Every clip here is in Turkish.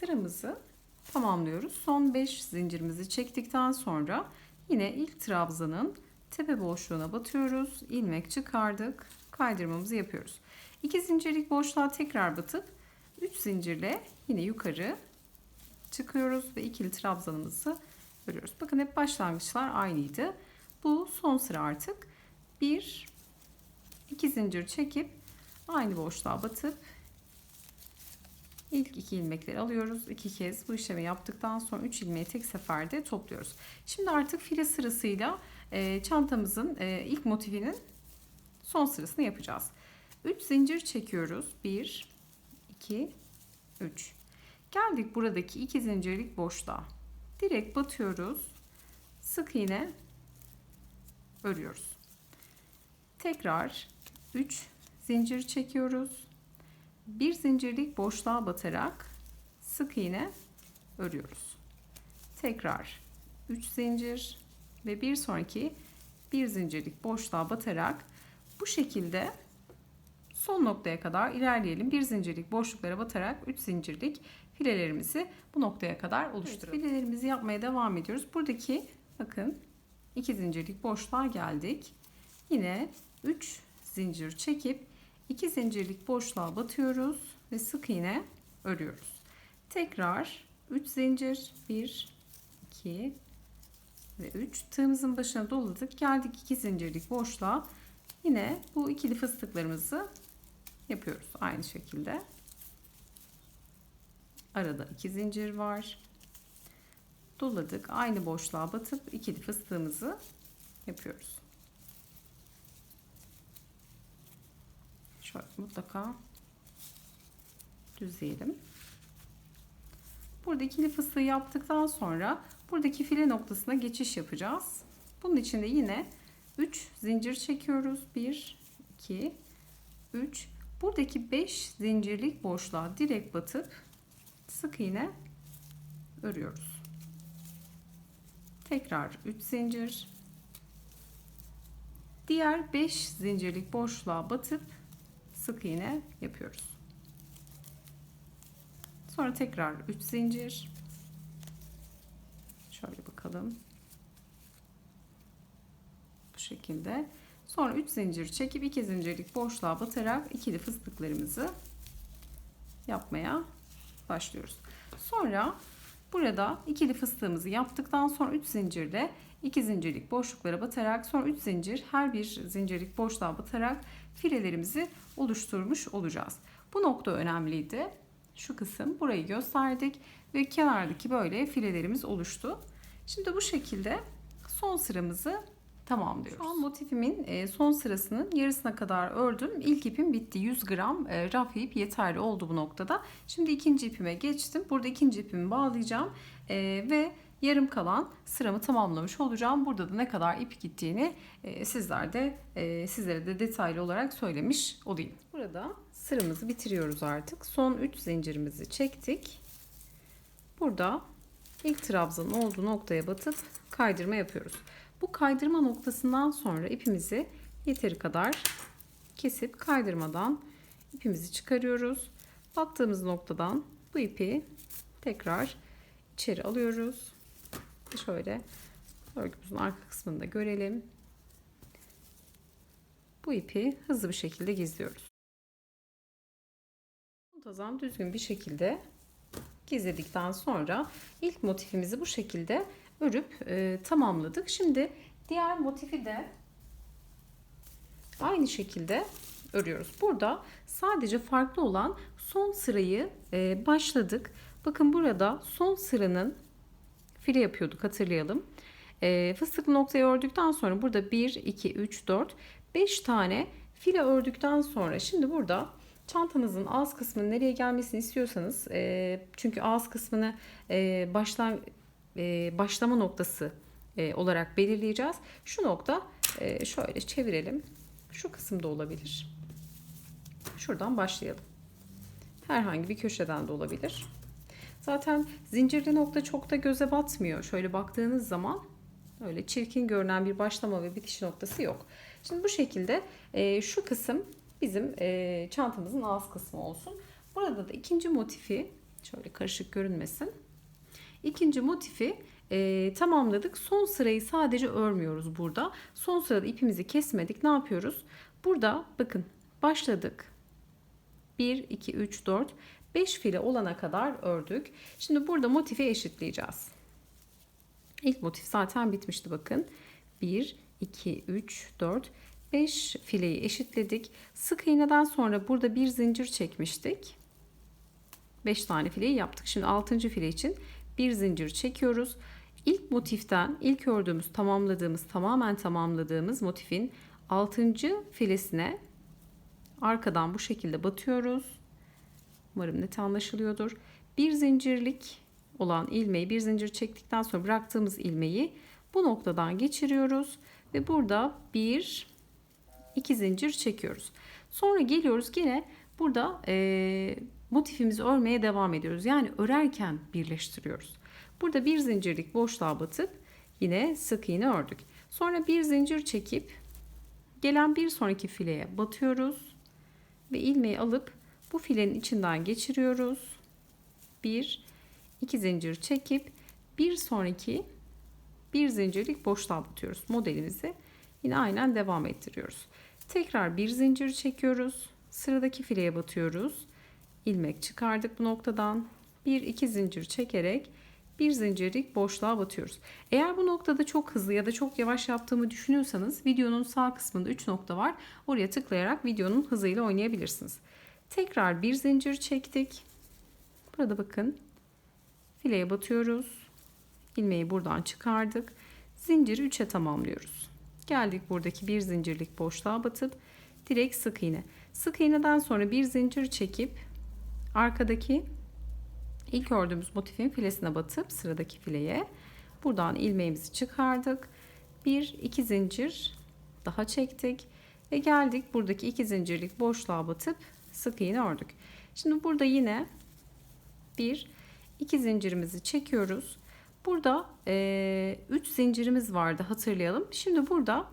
sıramızı tamamlıyoruz. Son 5 zincirimizi çektikten sonra yine ilk trabzanın tepe boşluğuna batıyoruz. ilmek çıkardık. Kaydırmamızı yapıyoruz. 2 zincirlik boşluğa tekrar batıp 3 zincirle yine yukarı çıkıyoruz ve ikili trabzanımızı örüyoruz. Bakın hep başlangıçlar aynıydı. Bu son sıra artık. 1 2 zincir çekip aynı boşluğa batıp ilk iki ilmekleri alıyoruz. iki kez bu işlemi yaptıktan sonra 3 ilmeği tek seferde topluyoruz. Şimdi artık file sırasıyla e, çantamızın e, ilk motifinin son sırasını yapacağız. 3 zincir çekiyoruz. 1 2 3 Geldik buradaki iki zincirlik boşluğa. Direkt batıyoruz. Sık iğne örüyoruz. Tekrar 3 zincir çekiyoruz. Bir zincirlik boşluğa batarak sık iğne örüyoruz. Tekrar 3 zincir ve bir sonraki bir zincirlik boşluğa batarak bu şekilde son noktaya kadar ilerleyelim. Bir zincirlik boşluklara batarak 3 zincirlik filelerimizi bu noktaya kadar oluşturalım. Evet, filelerimizi yapmaya devam ediyoruz. Buradaki bakın 2 zincirlik boşluğa geldik. Yine 3 zincir çekip 2 zincirlik boşluğa batıyoruz ve sık iğne örüyoruz. Tekrar 3 zincir 1 2 ve 3 tığımızın başına doladık. Geldik 2 zincirlik boşluğa. Yine bu ikili fıstıklarımızı yapıyoruz aynı şekilde. Arada 2 zincir var. Doladık. Aynı boşluğa batıp ikili fıstığımızı yapıyoruz. Şöyle mutlaka düzleyelim. Burada ikili fıstığı yaptıktan sonra buradaki file noktasına geçiş yapacağız. Bunun için de yine 3 zincir çekiyoruz. 1 2 3 buradaki 5 zincirlik boşluğa direkt batıp sık iğne örüyoruz. Tekrar 3 zincir. Diğer 5 zincirlik boşluğa batıp sık iğne yapıyoruz. Sonra tekrar 3 zincir. Şöyle bakalım. Bu şekilde. Sonra 3 zincir çekip 2 zincirlik boşluğa batarak ikili fıstıklarımızı yapmaya başlıyoruz. Sonra burada ikili fıstığımızı yaptıktan sonra 3 zincirle 2 zincirlik boşluklara batarak sonra 3 zincir her bir zincirlik boşluğa batarak filelerimizi oluşturmuş olacağız. Bu nokta önemliydi. Şu kısım burayı gösterdik ve kenardaki böyle filelerimiz oluştu. Şimdi bu şekilde son sıramızı tamamlıyoruz. Şu an motifimin e, son sırasının yarısına kadar ördüm. İlk ipim bitti. 100 gram e, raf ip yeterli oldu bu noktada. Şimdi ikinci ipime geçtim. Burada ikinci ipimi bağlayacağım e, ve yarım kalan sıramı tamamlamış olacağım. Burada da ne kadar ip gittiğini sizler de sizlere de detaylı olarak söylemiş olayım. Burada sıramızı bitiriyoruz artık. Son 3 zincirimizi çektik. Burada ilk trabzanın olduğu noktaya batıp kaydırma yapıyoruz. Bu kaydırma noktasından sonra ipimizi yeteri kadar kesip kaydırmadan ipimizi çıkarıyoruz. Battığımız noktadan bu ipi tekrar içeri alıyoruz. Şöyle örgümüzün arka kısmında görelim. Bu ipi hızlı bir şekilde gizliyoruz. Muntazam düzgün bir şekilde gizledikten sonra ilk motifimizi bu şekilde örüp e, tamamladık. Şimdi diğer motifi de aynı şekilde örüyoruz. Burada sadece farklı olan son sırayı e, başladık. Bakın burada son sıranın file yapıyorduk hatırlayalım. E, fıstıklı noktayı ördükten sonra burada 1, 2, 3, 4, 5 tane file ördükten sonra şimdi burada çantanızın ağız kısmının nereye gelmesini istiyorsanız e, çünkü ağız kısmını e, baştan e, başlama noktası e, olarak belirleyeceğiz. Şu nokta e, şöyle çevirelim. Şu kısımda olabilir. Şuradan başlayalım. Herhangi bir köşeden de olabilir. Zaten zincirli nokta çok da göze batmıyor. Şöyle baktığınız zaman öyle çirkin görünen bir başlama ve bitiş noktası yok. Şimdi bu şekilde şu kısım bizim e, çantamızın ağız kısmı olsun. Burada da ikinci motifi Şöyle karışık görünmesin. İkinci motifi e, tamamladık. Son sırayı sadece örmüyoruz burada. Son sırada ipimizi kesmedik. Ne yapıyoruz? Burada bakın başladık. 1, 2, 3, 4, 5 file olana kadar ördük. Şimdi burada motifi eşitleyeceğiz. İlk motif zaten bitmişti bakın. 1, 2, 3, 4, 5 fileyi eşitledik. Sık iğneden sonra burada bir zincir çekmiştik. 5 tane fileyi yaptık. Şimdi 6. file için bir zincir çekiyoruz. İlk motiften ilk ördüğümüz tamamladığımız tamamen tamamladığımız motifin 6. filesine arkadan bu şekilde batıyoruz. Umarım net anlaşılıyordur. Bir zincirlik olan ilmeği bir zincir çektikten sonra bıraktığımız ilmeği bu noktadan geçiriyoruz ve burada bir iki zincir çekiyoruz. Sonra geliyoruz yine burada e, motifimizi örmeye devam ediyoruz. Yani örerken birleştiriyoruz. Burada bir zincirlik boşluğa batıp yine sık iğne ördük. Sonra bir zincir çekip gelen bir sonraki fileye batıyoruz ve ilmeği alıp bu filenin içinden geçiriyoruz. Bir, iki zincir çekip bir sonraki bir zincirlik boşluğa batıyoruz. Modelimizi yine aynen devam ettiriyoruz. Tekrar bir zincir çekiyoruz. Sıradaki fileye batıyoruz. İlmek çıkardık bu noktadan. Bir iki zincir çekerek bir zincirlik boşluğa batıyoruz. Eğer bu noktada çok hızlı ya da çok yavaş yaptığımı düşünüyorsanız videonun sağ kısmında 3 nokta var. Oraya tıklayarak videonun hızıyla oynayabilirsiniz. Tekrar bir zincir çektik. Burada bakın fileye batıyoruz. ilmeği buradan çıkardık. Zinciri 3'e tamamlıyoruz. Geldik buradaki bir zincirlik boşluğa batıp direkt sık iğne. Sık iğneden sonra bir zincir çekip arkadaki ilk ördüğümüz motifin filesine batıp sıradaki fileye buradan ilmeğimizi çıkardık. Bir iki zincir daha çektik ve geldik buradaki iki zincirlik boşluğa batıp sık iğne ördük. Şimdi burada yine bir iki zincirimizi çekiyoruz. Burada 3 e, zincirimiz vardı hatırlayalım. Şimdi burada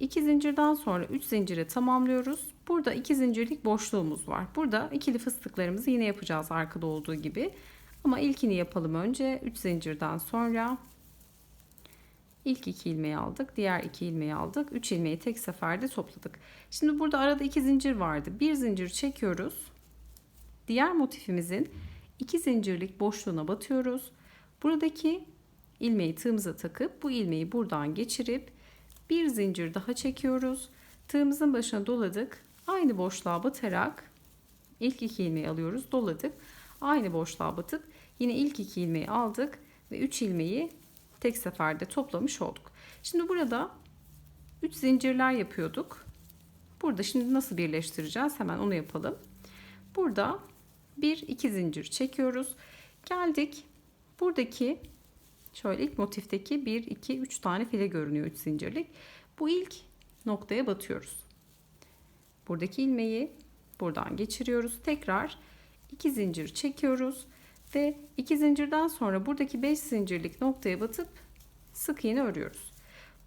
2 zincirden sonra 3 zinciri tamamlıyoruz. Burada 2 zincirlik boşluğumuz var. Burada ikili fıstıklarımızı yine yapacağız arkada olduğu gibi. Ama ilkini yapalım önce. 3 zincirden sonra ilk 2 ilmeği aldık. Diğer 2 ilmeği aldık. 3 ilmeği tek seferde topladık. Şimdi burada arada 2 zincir vardı. Bir zincir çekiyoruz. Diğer motifimizin 2 zincirlik boşluğuna batıyoruz. Buradaki ilmeği tığımıza takıp bu ilmeği buradan geçirip bir zincir daha çekiyoruz. Tığımızın başına doladık. Aynı boşluğa batarak ilk iki ilmeği alıyoruz. Doladık. Aynı boşluğa batıp yine ilk iki ilmeği aldık ve 3 ilmeği tek seferde toplamış olduk. Şimdi burada 3 zincirler yapıyorduk. Burada şimdi nasıl birleştireceğiz? Hemen onu yapalım. Burada bir iki zincir çekiyoruz. Geldik. Buradaki şöyle ilk motifteki 1 2 3 tane file görünüyor 3 zincirlik. Bu ilk noktaya batıyoruz. Buradaki ilmeği buradan geçiriyoruz. Tekrar 2 zincir çekiyoruz ve 2 zincirden sonra buradaki 5 zincirlik noktaya batıp sık iğne örüyoruz.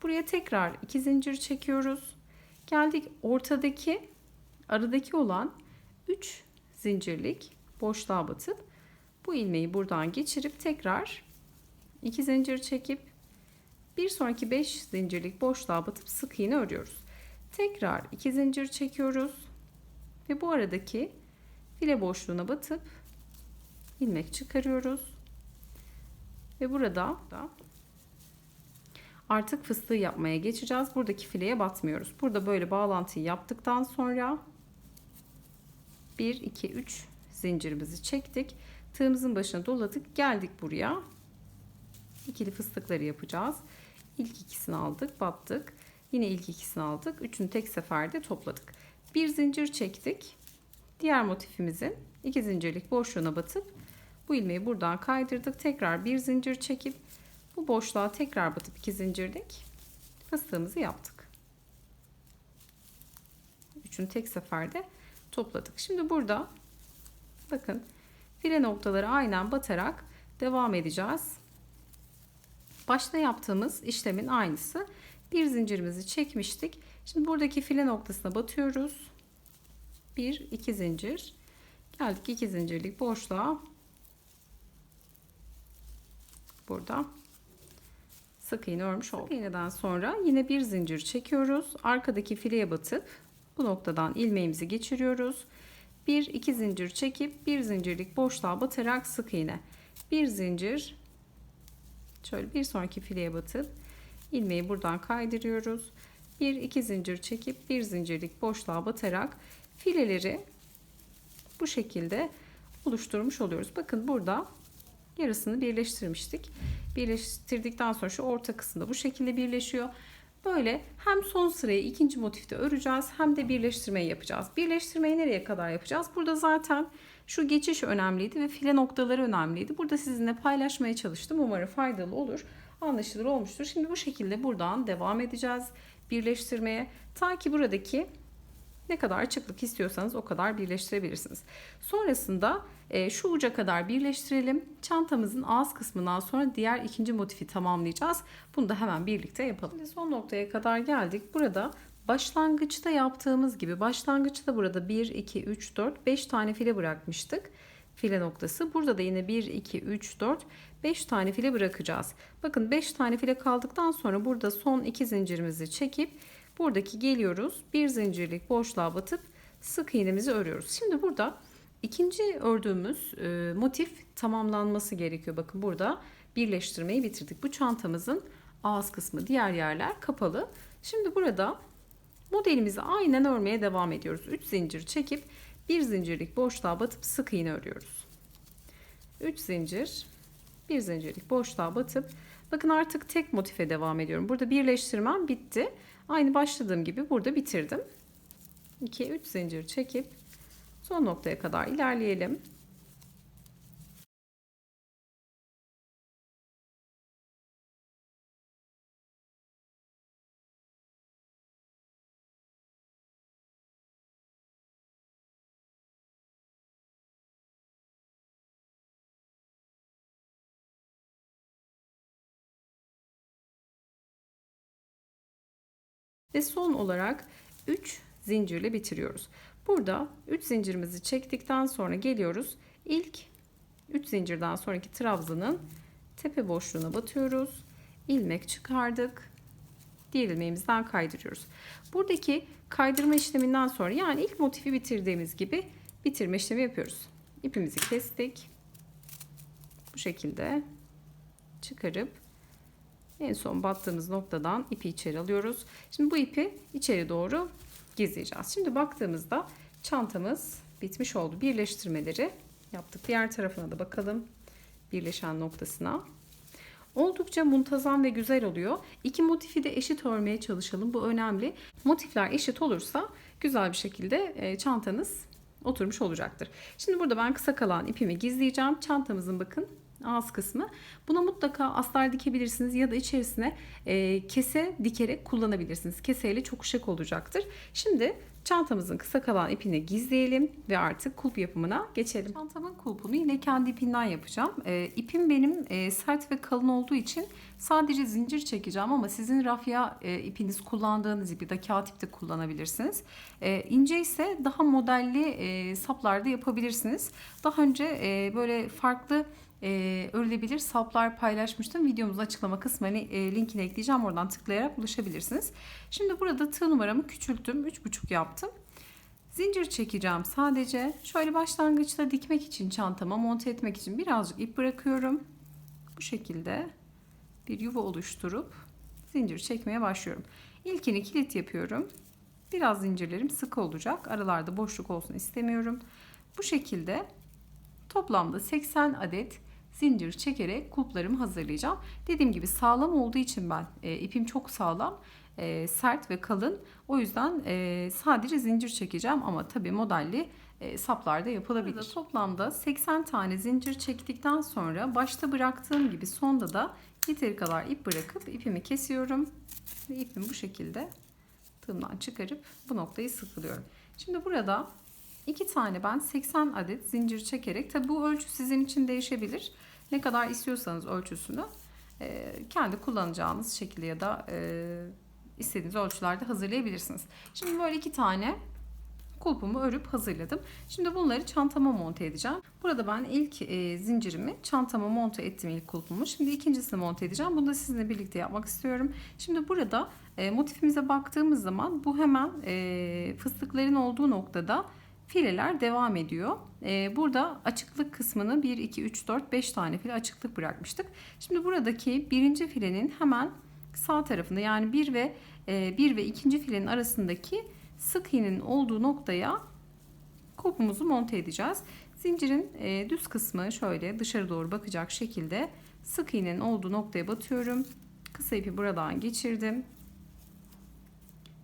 Buraya tekrar 2 zincir çekiyoruz. Geldik ortadaki aradaki olan 3 zincirlik boşluğa batıp bu ilmeği buradan geçirip tekrar 2 zincir çekip bir sonraki 5 zincirlik boşluğa batıp sık iğne örüyoruz. Tekrar 2 zincir çekiyoruz ve bu aradaki file boşluğuna batıp ilmek çıkarıyoruz. Ve burada da artık fıstığı yapmaya geçeceğiz. Buradaki fileye batmıyoruz. Burada böyle bağlantıyı yaptıktan sonra 1 2 3 zincirimizi çektik. Tığımızın başına doladık. Geldik buraya. İkili fıstıkları yapacağız. İlk ikisini aldık, battık. Yine ilk ikisini aldık. Üçünü tek seferde topladık. Bir zincir çektik. Diğer motifimizin iki zincirlik boşluğuna batıp bu ilmeği buradan kaydırdık. Tekrar bir zincir çekip bu boşluğa tekrar batıp iki zincirlik fıstığımızı yaptık. Üçünü tek seferde topladık. Şimdi burada bakın file noktaları aynen batarak devam edeceğiz. Başta yaptığımız işlemin aynısı. Bir zincirimizi çekmiştik. Şimdi buradaki file noktasına batıyoruz. Bir, iki zincir. Geldik iki zincirlik boşluğa. burada sık iğne örmüş olduk. Sık iğneden sonra yine bir zincir çekiyoruz. Arkadaki fileye batıp bu noktadan ilmeğimizi geçiriyoruz. Bir iki zincir çekip bir zincirlik boşluğa batarak sık iğne. Bir zincir şöyle bir sonraki fileye batıp ilmeği buradan kaydırıyoruz. Bir iki zincir çekip bir zincirlik boşluğa batarak fileleri bu şekilde oluşturmuş oluyoruz. Bakın burada yarısını birleştirmiştik. Birleştirdikten sonra şu orta kısımda bu şekilde birleşiyor. Böyle hem son sırayı ikinci motifte öreceğiz hem de birleştirmeyi yapacağız. Birleştirmeyi nereye kadar yapacağız? Burada zaten şu geçiş önemliydi ve file noktaları önemliydi. Burada sizinle paylaşmaya çalıştım. Umarım faydalı olur. Anlaşılır olmuştur. Şimdi bu şekilde buradan devam edeceğiz birleştirmeye. Ta ki buradaki ne kadar açıklık istiyorsanız o kadar birleştirebilirsiniz. Sonrasında e, şu uca kadar birleştirelim. Çantamızın ağız kısmından sonra diğer ikinci motifi tamamlayacağız. Bunu da hemen birlikte yapalım. Şimdi son noktaya kadar geldik. Burada başlangıçta yaptığımız gibi başlangıçta burada 1, 2, 3, 4, 5 tane file bırakmıştık. File noktası. Burada da yine 1, 2, 3, 4, 5 tane file bırakacağız. Bakın 5 tane file kaldıktan sonra burada son 2 zincirimizi çekip buradaki geliyoruz. Bir zincirlik boşluğa batıp sık iğnemizi örüyoruz. Şimdi burada ikinci ördüğümüz e, motif tamamlanması gerekiyor. Bakın burada birleştirmeyi bitirdik. Bu çantamızın ağız kısmı diğer yerler kapalı. Şimdi burada modelimizi aynen örmeye devam ediyoruz. 3 zincir çekip bir zincirlik boşluğa batıp sık iğne örüyoruz. 3 zincir bir zincirlik boşluğa batıp bakın artık tek motife devam ediyorum. Burada birleştirmem bitti. Aynı başladığım gibi burada bitirdim. 2 3 zincir çekip son noktaya kadar ilerleyelim. Ve son olarak 3 zincirle bitiriyoruz. Burada 3 zincirimizi çektikten sonra geliyoruz. İlk 3 zincirden sonraki trabzanın tepe boşluğuna batıyoruz. İlmek çıkardık. Diğer ilmeğimizden kaydırıyoruz. Buradaki kaydırma işleminden sonra yani ilk motifi bitirdiğimiz gibi bitirme işlemi yapıyoruz. İpimizi kestik. Bu şekilde çıkarıp en son battığımız noktadan ipi içeri alıyoruz. Şimdi bu ipi içeri doğru gizleyeceğiz. Şimdi baktığımızda çantamız bitmiş oldu. Birleştirmeleri yaptık. Diğer tarafına da bakalım. Birleşen noktasına. Oldukça muntazam ve güzel oluyor. İki motifi de eşit örmeye çalışalım. Bu önemli. Motifler eşit olursa güzel bir şekilde e, çantanız oturmuş olacaktır. Şimdi burada ben kısa kalan ipimi gizleyeceğim. Çantamızın bakın ağız kısmı. Buna mutlaka astar dikebilirsiniz ya da içerisine e, kese dikerek kullanabilirsiniz. Keseyle çok şık olacaktır. Şimdi çantamızın kısa kalan ipini gizleyelim ve artık kulp yapımına geçelim. Çantamın kulpunu yine kendi ipimden yapacağım. E, ipim benim e, sert ve kalın olduğu için sadece zincir çekeceğim ama sizin rafya e, ipiniz kullandığınız ipi de kağıt ip de kullanabilirsiniz. E, ince ise daha modelli e, saplarda yapabilirsiniz. Daha önce e, böyle farklı e, örülebilir saplar paylaşmıştım. Videomuzun açıklama kısmına e, linkini ekleyeceğim. Oradan tıklayarak ulaşabilirsiniz. Şimdi burada tığ numaramı küçülttüm. 3,5 yaptım. Zincir çekeceğim sadece. Şöyle başlangıçta dikmek için çantama monte etmek için birazcık ip bırakıyorum. Bu şekilde bir yuva oluşturup zincir çekmeye başlıyorum. İlkini kilit yapıyorum. Biraz zincirlerim sıkı olacak. Aralarda boşluk olsun istemiyorum. Bu şekilde toplamda 80 adet zincir çekerek kulplarımı hazırlayacağım. Dediğim gibi sağlam olduğu için ben e, ipim çok sağlam, e, sert ve kalın. O yüzden e, sadece zincir çekeceğim ama tabii modelli e, saplarda yapılabilir. Burada toplamda 80 tane zincir çektikten sonra başta bıraktığım gibi sonda da yeteri kadar ip bırakıp ipimi kesiyorum ve ipimi bu şekilde tığımdan çıkarıp bu noktayı sıkılıyorum. Şimdi burada iki tane ben 80 adet zincir çekerek tabi bu ölçü sizin için değişebilir. Ne kadar istiyorsanız ölçüsünü e, kendi kullanacağınız şekilde ya da e, istediğiniz ölçülerde hazırlayabilirsiniz. Şimdi böyle iki tane kulpumu örüp hazırladım. Şimdi bunları çantama monte edeceğim. Burada ben ilk e, zincirimi çantama monte ettim ilk kulpumu. Şimdi ikincisini monte edeceğim. Bunu da sizinle birlikte yapmak istiyorum. Şimdi burada motifimize baktığımız zaman bu hemen fıstıkların olduğu noktada fileler devam ediyor. E, burada açıklık kısmını 1, 2, 3, 4, 5 tane file açıklık bırakmıştık. Şimdi buradaki birinci filenin hemen sağ tarafında yani 1 ve e, 1 ve ikinci filenin arasındaki sık iğnenin olduğu noktaya kopumuzu monte edeceğiz. Zincirin e, düz kısmı şöyle dışarı doğru bakacak şekilde sık iğnenin olduğu noktaya batıyorum. Kısa ipi buradan geçirdim.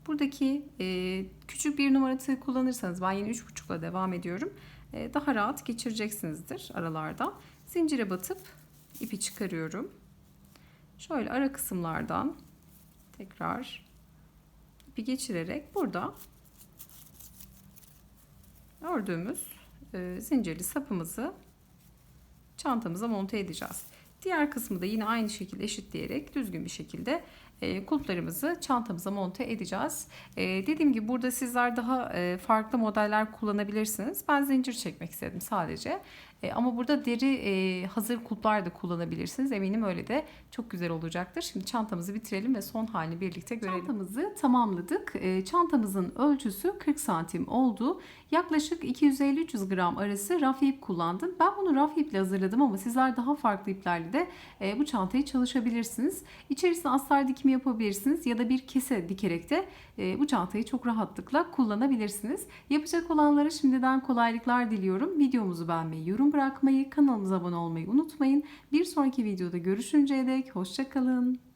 Buradaki e, küçük bir numara kullanırsanız ben yine 3.5'la devam ediyorum. E, daha rahat geçireceksinizdir aralarda. Zincire batıp ipi çıkarıyorum. Şöyle ara kısımlardan tekrar ipi geçirerek burada ördüğümüz e, zincirli sapımızı çantamıza monte edeceğiz. Diğer kısmı da yine aynı şekilde eşitleyerek düzgün bir şekilde kulplarımızı çantamıza monte edeceğiz. E, dediğim gibi burada sizler daha e, farklı modeller kullanabilirsiniz. Ben zincir çekmek istedim sadece. E, ama burada deri e, hazır kulplar da kullanabilirsiniz. Eminim öyle de çok güzel olacaktır. Şimdi çantamızı bitirelim ve son halini birlikte görelim. Çantamızı tamamladık. E, çantamızın ölçüsü 40 santim oldu. Yaklaşık 250-300 gram arası raf ip kullandım. Ben bunu raf iple hazırladım ama sizler daha farklı iplerle de e, bu çantayı çalışabilirsiniz. İçerisine astar dikimi yapabilirsiniz ya da bir kese dikerek de e, bu çantayı çok rahatlıkla kullanabilirsiniz. Yapacak olanlara şimdiden kolaylıklar diliyorum. Videomuzu beğenmeyi, bırakmayı, kanalımıza abone olmayı unutmayın. Bir sonraki videoda görüşünceye dek hoşçakalın.